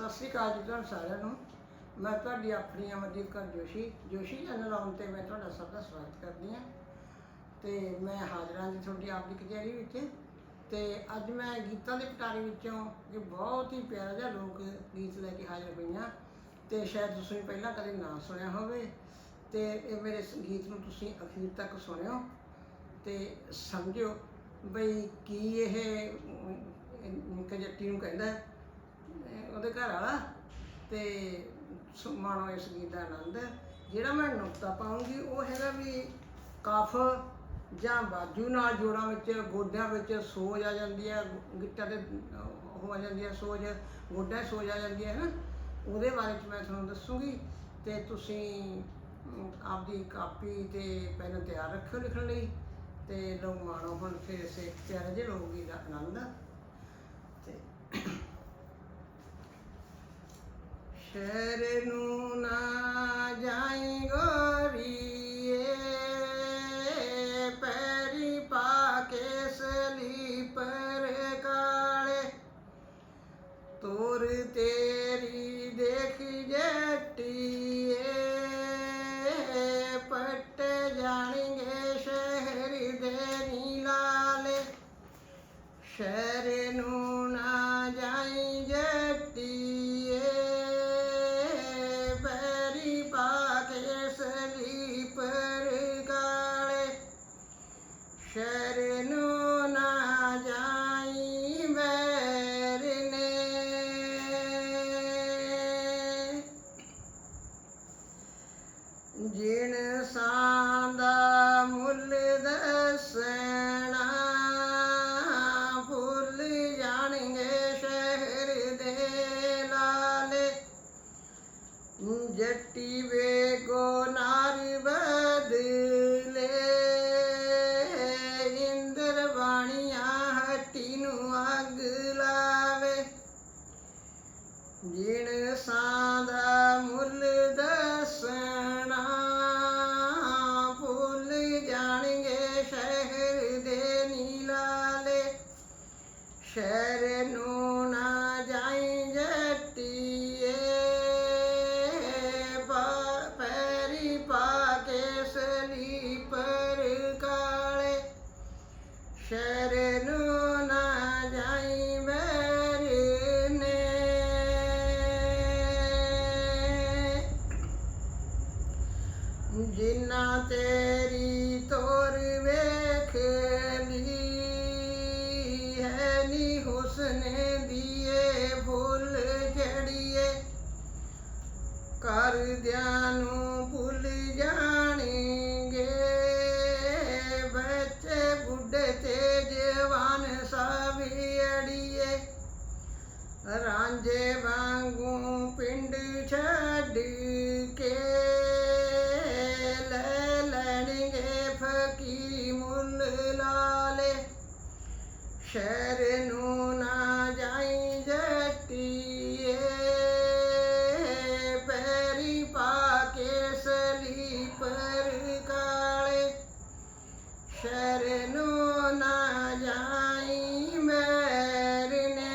ਸਤਿ ਸ਼੍ਰੀ ਅਕਾਲ ਜੀ ਤੁਹਾਨੂੰ ਸਾਰਿਆਂ ਨੂੰ। ਮੈਂ ਤੁਹਾਡੀ ਆਪਣੀ ਅਮਰਦੀਪ ਕੌਰ ਜੋਸ਼ੀ ਜੋਸ਼ੀ ਚੈਨਲ ਆਉਣ ਤੇ ਮੈਂ ਤੁਹਾਡਾ ਸਭ ਦਾ ਸਵਾਗਤ ਕਰਦੀ ਹਾਂ। ਤੇ ਮੈਂ ਹਾਜ਼ਰਾਂ ਜੀ ਤੁਹਾਡੀ ਆਪ ਦੀ ਕਚਹਿਰੀ ਵਿੱਚ। ਤੇ ਅੱਜ ਮੈਂ ਗੀਤਾਂ ਦੇ ਪਟਾਰੀ ਵਿੱਚੋਂ ਇਹ ਬਹੁਤ ਹੀ ਪਿਆਰਾ ਜਿਹਾ ਲੋਕ ਗੀਤ ਲੈ ਕੇ ਹਾਜ਼ਰ ਹੋਈ ਹਾਂ ਤੇ ਸ਼ਾਇਦ ਤੁਸੀਂ ਪਹਿਲਾਂ ਕਦੇ ਨਾ ਸੁਣਿਆ ਹੋਵੇ। ਤੇ ਇਹ ਮੇਰੇ ਇਸ ਗੀਤ ਨੂੰ ਤੁਸੀਂ ਅਖੀਰ ਤੱਕ ਸੁਣਿਓ। ਤੇ ਸਮਝਿਓ ਬਈ ਕੀ ਇਹ ਨਿੱਕੇ ਨੂੰ ਕਹਿੰਦਾ ਉਹਦੇ ਘਰ ਵਾਲਾ ਤੇ ਸੁ- ਮਾਣੋ ਇਸ ਗੀਤ ਦਾ ਆਨੰਦ ਜਿਹੜਾ ਮੈਂ ਨੁਕਤਾ ਪਾਉਂਗੀ ਉਹ ਹੈਗਾ ਵੀ ਕਫ ਜਾਂ ਬਾਜੂ ਨਾਲ ਜੋੜਾਂ ਵਿੱਚ ਗੋਡਿਆਂ ਵਿੱਚ ਸੋਜ ਆ ਜਾਂਦੀ ਹੈ ਗਿੱਟਾਂ ਤੇ ਅਹ ਉਹ ਆ ਜਾਂਦੀ ਹੈ ਸੋਜ ਗੋਡਿਆਂ 'ਚ ਸੋਜ ਆ ਜਾਂਦੀ ਹੈ ਨਾ? ਉਹਦੇ ਬਾਰੇ ਚ ਮੈਂ ਤੁਹਾਨੂੰ ਦੱਸੂਗੀ ਤੇ ਤੁਸੀਂ ਅਮ, ਆਪਦੀ ਕਾਪੀ ਤੇ ਪੈਨ ਤਿਆਰ ਰੱਖਿਓ ਲਿਖਣ ਲਈ ਤੇ ਲੋਕ ਮਾਣੋ ਹੁਣ ਫਿਰ ਇਸੇ ਪਿਆਰੇ ਜਿਹੇ ਲੋਕ ਗੀਤ ਦਾ ਆਨੰਦ ਸ਼ਹਿਰ ਨੂੰ ਨਾ ਜਾਈ ਗੋਰੀਏ, ਪੈਰੀ ਪਾ ਕੇ ਸਲੀਪਰ ਕਾਲੇ। ਤੋਰ ਤੇਰੀ ਦੇਖ ਜੱਟੀਏ, ਪੱਟ ਜਾਣਗੇ ਸ਼ਹਿਰ ਦੇ ਨੀਲਾਲੇ। ਸ਼ਹਿਰ ਸ਼ਹਿਰ ਜਿਣ ਸਾਦਾ ਮੁੱਲ ਦੱਸਣਾ ਭੁੱਲ ਜਾਣਗੇ ਸ਼ਹਿਰ ਦੇ ਨੀਲਾਲੇ। ਸ਼ਹਿਰ ਨੂੰ ਤੇਰੀ ਤੋਰ ਵੇਖ ਲਈ ਹੈ ਨੀ ਹੁਸਨੇ ਦੀਏ ਭੁੱਲ ਜੜੀਏ। ਕਰਦਿਆਂ ਨੂੰ ਭੁੱਲ ਜਾਣਗੇ। ਬੱਚੇ ਬੁੱਢੇ ਤੇ ਜਵਾਨ ਸਭ ਅੜੀਏ। ਰਾਂਝੇ ਵਾਂਗੂ ਪਿੰਡ ਛੱਡ ਕੇ ਸ਼ਹਿਰ ਨੂੰ ਨਾ ਜਾਈ ਜੱਟੀਏ, ਪੈਰੀ ਪਾ ਕੇ ਸਲੀਪਰ ਕਾਲੇ ਸ਼ਹਿਰ ਨੂੰ ਨਾ ਜਾਈ ਮੈਰਨੇ।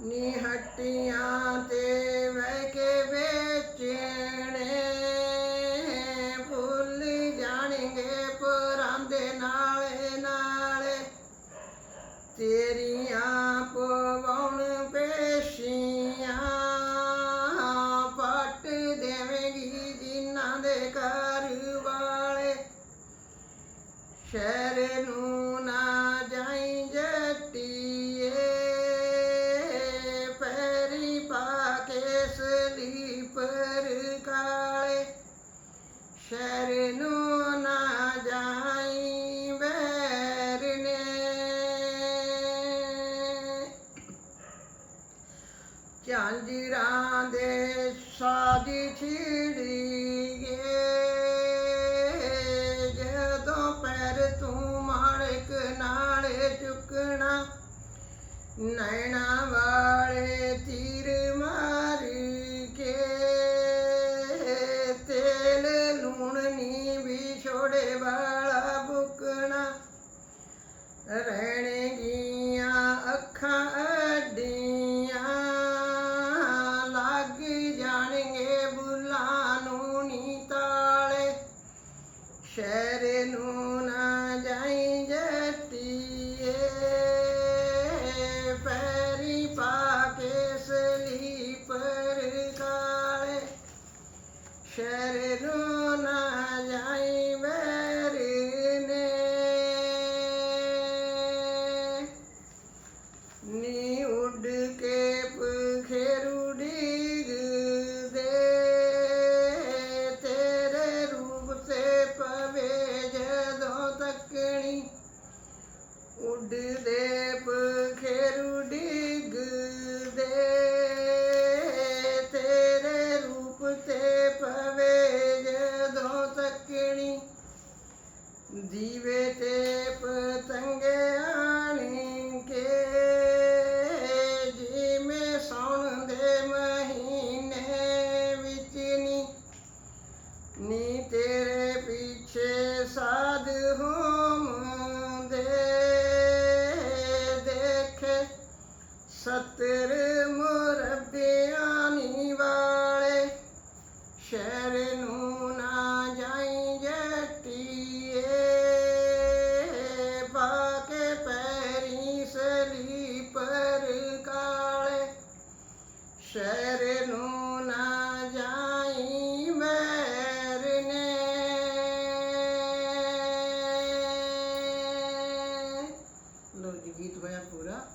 ਨੀ ਝਾਂਜਰਾਂ ਦੇ ਸਾਜ ਛਿੜੀਏ। ਜਦੋਂ ਪੈਰ ਤੂੰ ਮਾਲਕ ਨਾਲੇ ਚੁੱਕਣਾ ਨੈਣਾ ਵਾਲੇ ਤੀਰ ਮਾਰ ਸ਼ਹਿਰ ਨੂੰ ਨਾ ਦੀਵੇ ਤੇ ਪਤੰਗੇ ਆਣੀ ਕੇ, ਜਿਵੇਂ ਸੌਣ ਦੇ ਮਹੀਨੇ ਵਿੱਚ ਨੀ। ਨੀ ਤੇਰੇ ਪਿੱਛੇ ਸਾਧ ਹੋਮਦੇ ਦੇਖੇ ਸਤਰ ਮੁਰਬਿਆਂ ਨੀ ਵਾਲੇ, ਸ਼ਹਿਰ ਨੂੰ ਲੋ ਜੀ ਗੀਤ ਹੋਇਆ ਪੂਰਾ।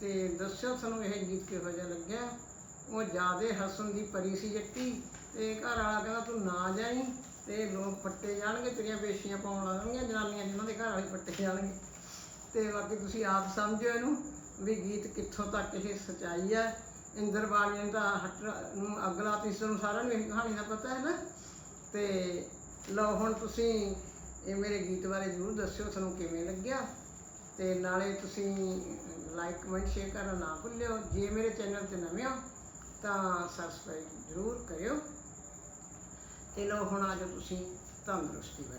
ਤੇ ਦੱਸਿਓ ਤੁਹਾਨੂੰ ਇਹ ਗੀਤ ਕਿਹੋ ਜਿਹਾ ਲੱਗਿਆ। ਉਹ ਜਿਆਦੇ ਹੱਸਣ ਦੀ ਪਰੀ ਸੀ ਜੱਟੀ। ਤੇ ਘਰ ਵਾਲਾ ਕਹਿੰਦਾ, ਤੂੰ ਨਾ ਜਾਈ ਤੇ ਲੋਕ ਪੱਟੇ ਜਾਣਗੇ, ਤੇਰੀਆਂ ਪੇਸ਼ੀਆਂ ਪਾਉਣ ਲੱਗਣਗੀਆਂ ਜਨਾਨੀਆਂ ਜਿਨ੍ਹਾਂ ਦੇ ਘਰ ਵਾਲੇ ਪੱਟੇ ਜਾਣਗੇ। ਤੇ ਬਾਕੀ ਤੁਸੀਂ ਆਪ ਸਮਝੋ ਇਹਨੂੰ ਵੀ ਗੀਤ ਕਿੱਥੋਂ ਤੱਕ ਇਹ ਸਚਾਈ ਹੈ। ਇੰਦਰ ਬਾਣੀ ਨੇ ਤਾਂ ਹੱਟ ਨੂੰ ਅਗਲਾ ਲਾਤੀ ਸੀ, ਤੁਹਾਨੂੰ ਸਾਰਿਆਂ ਨੂੰ ਇਹ ਕਹਾਣੀ ਦਾ ਪਤਾ ਹੈ ਨਾ। ਤੇ ਲਓ ਹੁਣ ਤੁਸੀਂ ਇਹ ਮੇਰੇ ਗੀਤ ਬਾਰੇ ਜ਼ਰੂਰ ਦੱਸਿਓ, ਤੁਹਾਨੂੰ ਕਿਵੇਂ ਲੱਗਿਆ। ਤੇ ਨਾਲੇ ਤੁਸੀਂ ਲਾਈਕ ਕਮੈਂਟ ਸ਼ੇਅਰ ਕਰਨਾ ਨਾ ਭੁੱਲਿਓ। ਜੇ ਮੇਰੇ ਚੈਨਲ ਤੇ ਨਵੇਂ ਹੋ, ਤਾਂ ਸਬਸਕ੍ਰਾਈਬ ਜ਼ਰੂਰ ਕਰਿਓ। ਤੇ ਲਓ, ਹੁਣ ਆਜੋ ਤੁਸੀਂ ਤੰਦਰੁਸਤੀ ਵੱਲ।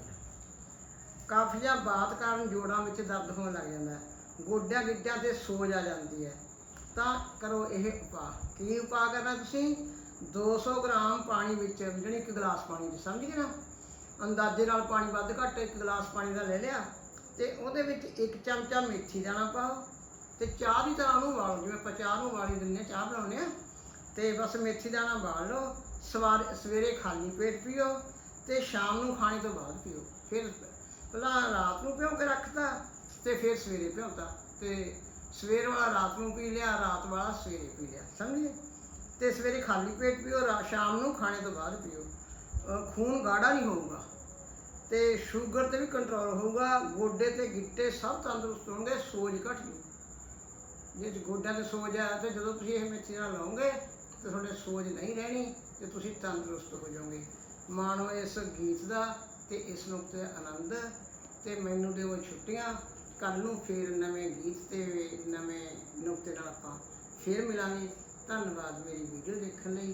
ਕਾਫੀ ਜਾਂ ਬਾਤ ਕਾਰਨ ਜੋੜਾਂ ਵਿੱਚ ਦਰਦ ਹੋਣ ਲੱਗ ਜਾਂਦਾ ਗੋਡਿਆਂ ਗਿੱਟਿਆਂ ਤੇ ਸੋਜ ਆ ਜਾਂਦੀ ਹੈ। ਤਾਂ ਕਰੋ ਇਹ ਉਪਾਅ। ਕੀ ਉਪਾਅ ਕਰਨਾ ਤੁਸੀਂ? 200 ਗ੍ਰਾਮ ਪਾਣੀ ਵਿੱਚ ਜਿਹੜੀ ਇੱਕ ਗਲਾਸ ਪਾਣੀ ਦੀ ਸਮਝ ਗਏ ਨਾ? ਅੰਦਾਜ਼ੇ ਨਾਲ ਪਾਣੀ ਵੱਧ ਘੱਟ ਇੱਕ ਗਲਾਸ ਪਾਣੀ ਦਾ ਲੈ ਲਿਆ। ਤੇ ਉਹਦੇ ਵਿੱਚ ਇੱਕ ਚਮਚਾ ਮੇਥੀ ਦਾਣਾ ਪਾਓ ਤੇ ਚਾਹ ਦੀ ਤਰ੍ਹਾਂ ਨੂੰ ਉਬਾਲੋ, ਜਿਵੇਂ ਆਪਾਂ ਚਾਹ ਨੂੰ ਵਾਲੀ ਦਿੰਦੇ ਹਾਂ, ਚਾਹ ਬਣਾਉਂਦੇ ਆ ਤੇ ਬਸ ਮੇਥੀ ਦਾਣਾ ਉਬਾਲ ਲਓ ਸਵਾਰ ਸਵੇਰੇ ਖਾਲੀ ਪੇਟ ਪੀਓ ਤੇ ਸ਼ਾਮ ਨੂੰ ਖਾਣੇ ਤੋਂ ਬਾਅਦ ਪੀਓ। ਫਿਰ ਪਹਿਲਾਂ ਰਾਤ ਨੂੰ ਭਿਓ ਕੇ ਰੱਖਤਾ ਤੇ ਫਿਰ ਸਵੇਰੇ ਭਿਉਂਦਾ ਤੇ ਸਵੇਰ ਵਾਲਾ ਰਾਤ ਨੂੰ ਪੀ ਲਿਆ, ਰਾਤ ਵਾਲਾ ਸਵੇਰੇ ਪੀ ਲਿਆ, ਸਮਝੇ? ਤੇ ਸਵੇਰੇ ਖਾਲੀ ਪੇਟ ਪੀਓ, ਰਾ- ਸ਼ਾਮ ਨੂੰ ਖਾਣੇ ਤੋਂ ਬਾਅਦ ਪੀਓ। ਖੂਨ ਗਾੜਾ ਨਹੀਂ ਹੋਊਗਾ। ਤੇ ਸ਼ੂਗਰ ਤੇ ਵੀ ਕੰਟਰੋਲ ਹੋਊਗਾ, ਗੋਡੇ ਤੇ ਗਿੱਟੇ ਸਭ ਤੰਦਰੁਸਤ ਹੋਣਗੇ, ਸੋਜ ਘਟ ਜੂ ਜੇ ਗੋਡਿਆਂ ਤੇ ਸੋਜ ਆ ਤੇ ਜਦੋਂ ਤੁਸੀਂ ਇਹ ਮੇਥੀ ਨਾਲ ਲਾਓਗੇ, ਤੇ ਤੁਹਾਡੇ ਸੋਜ ਨਹੀਂ ਰਹਿਣੀ, ਤੇ ਤੁਸੀਂ ਤੰਦਰੁਸਤ ਹੋ ਜਾਓਗੇ। ਮਾਣੋ ਇਸ ਗੀਤ ਦਾ ਤੇ ਇਸ ਨੂੰ ਤੇ ਆਨੰਦ, ਤੇ ਮੈਨੂੰ ਦਿਓ ਛੁੱਟੀਆਂ ਕੱਲ ਨੂੰ ਫੇਰ ਨਵੇਂ ਗੀਤ ਤੇ ਨਵੇਂ ਨੁਕਤੇ ਨਾਲ ਆਪਾਂ ਫੇਰ ਮਿਲਾਂਗੇ। ਧੰਨਵਾਦ ਮੇਰੀ ਵੀਡੀਓ ਦੇਖਣ ਲਈ।